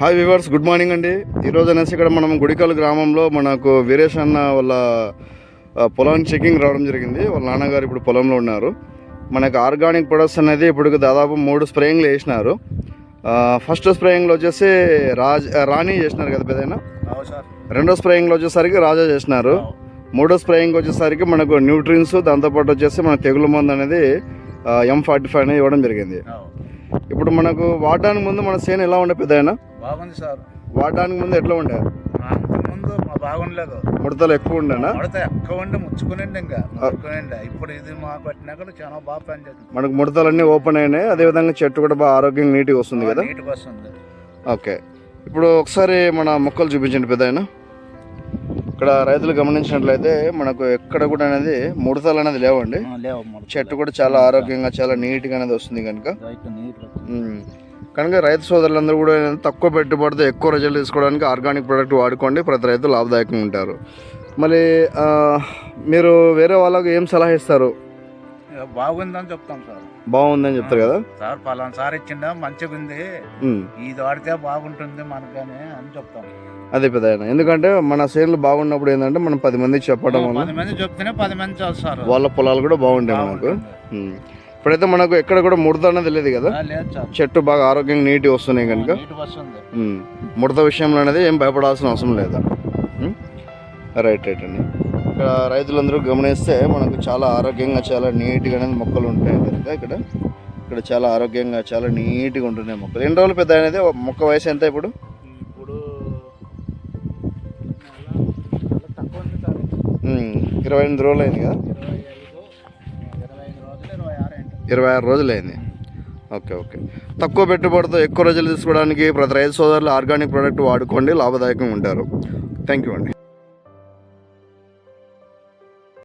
Hi viewers good morning అండి. ఈరోజు అనేసి ఇక్కడ మనం గుడికల్ గ్రామంలో మనకు వీరేష్ అన్న వాళ్ళ ఆ, పొలానికి చెకింగ్ రావడం జరిగింది. వాళ్ళ నాన్నగారు ఇప్పుడు పొలంలో ఉన్నారు. మనకు ఆర్గానిక్ ప్రొడక్ట్స్ అనేది ఇప్పుడు దాదాపు మూడు స్ప్రేయింగ్లు వేసినారు. ఫస్ట్ స్ప్రేయింగ్లో వచ్చేసి రాజ్ రాణి చేసినారు కదా పెదైనా రెండో స్ప్రేయింగ్లో వచ్చేసరికి రాజా చేసినారు. మూడో స్ప్రేయింగ్ వచ్చేసరికి మనకు న్యూట్రిన్స్ దాంతోపాటు వచ్చేసి మన తెగులు మందు అనేది ఎం ఫార్టీ ఫైవ్ అనేది ఇవ్వడం జరిగింది. ఇప్పుడు మనకు వాడడానికి ముందు మన సేన ఎలా ఉండే పెద్దయినా? బాగుంది సార్. వాడడానికి ముందు ఎట్లా ఉండే? ముందు మా బాగుండలేదు. ముడతలు ఎక్కువ ఉండేనా? పడితే ఎక్కువ ఉండి ముచ్చుకునిండి ఇంకా ముచ్చుకునిండి. ఇప్పుడు ఇది మాకు పెట్టినాక చాలా బాగా పనిచేస్తుంది. మనకు ముడతలన్నీ ఓపెన్ అయినాయి. అదేవిధంగా చెట్టు కూడా బాగా ఆరోగ్యంగా నీట్గా వస్తుంది కదా? నీట్గా వస్తుంది. ఓకే. ఇప్పుడు ఒకసారి మన మొక్కలు చూపించండి పెద్ద ఇక్కడ రైతులు గమనించినట్లయితే మనకు ఎక్కడ కూడా అనేది ముడతలు అనేది లేవండి. చెట్టు కూడా చాలా ఆరోగ్యంగా చాలా నీట్గా అనేది వస్తుంది కనుక. కనుక రైతు సోదరులందరూ కూడా తక్కువ పెట్టుబడితో ఎక్కువ రిజల్ట్ తీసుకోవడానికి ఆర్గానిక్ ప్రోడక్ట్ వాడుకోండి ప్రతి రైతు లాభదాయకంగా ఉంటారు. మళ్ళీ మీరు వేరే వాళ్ళకు ఏం సలహా ఇస్తారు? బాగుందని చెప్తాం సార్. బాగుందని చెప్తారు కదా? సార్ పలానా సార్ ఇచ్చిండ మంచిగా ఉంది. ఇది వాడితే బాగుంటుంది మనకని అని చెప్తాం. అదే పెద్ద. ఎందుకంటే మన సేన్లు బాగున్నప్పుడు ఏంటంటే మనం పది మందికి చెప్పడం వల్ల పది మంది చెప్తేనే పది మంది చేస్తారు వాళ్ళ పొలాలు కూడా బాగుంటాయి మనకు. ఇప్పుడైతే మనకు ఎక్కడ కూడా ముడత అనేది లేదు కదా? చెట్టు బాగా ఆరోగ్యంగా నీట్గా వస్తున్నాయి కనుక. ముడత విషయంలో అనేది ఏం భయపడాల్సిన అవసరం లేదు. రైట్ రైట్ అండి. ఇక్కడ రైతులందరూ గమనిస్తే మనకు చాలా ఆరోగ్యంగా చాలా నీట్గా అనేది మొక్కలు ఉంటాయి కనుక ఇక్కడ. ఇక్కడ చాలా ఆరోగ్యంగా చాలా నీట్గా ఉంటున్నాయి మొక్కలు. ఎన్ని రోజులు పెద్ద అనేది మొక్క వయసు ఎంత ఇప్పుడు. ఇరవై ఎనిమిది రోజులు అయింది కదా? ఇరవై ఆరు రోజులు అయింది. Okay okay. తక్కువ పెట్టుబడితో ఎక్కువ రోజులు తీసుకోవడానికి ప్రతి రైతు సోదరులు ఆర్గానిక్ ప్రోడక్ట్ వాడుకోండి లాభదాయకంగా ఉంటారు. థ్యాంక్ యూ అండి.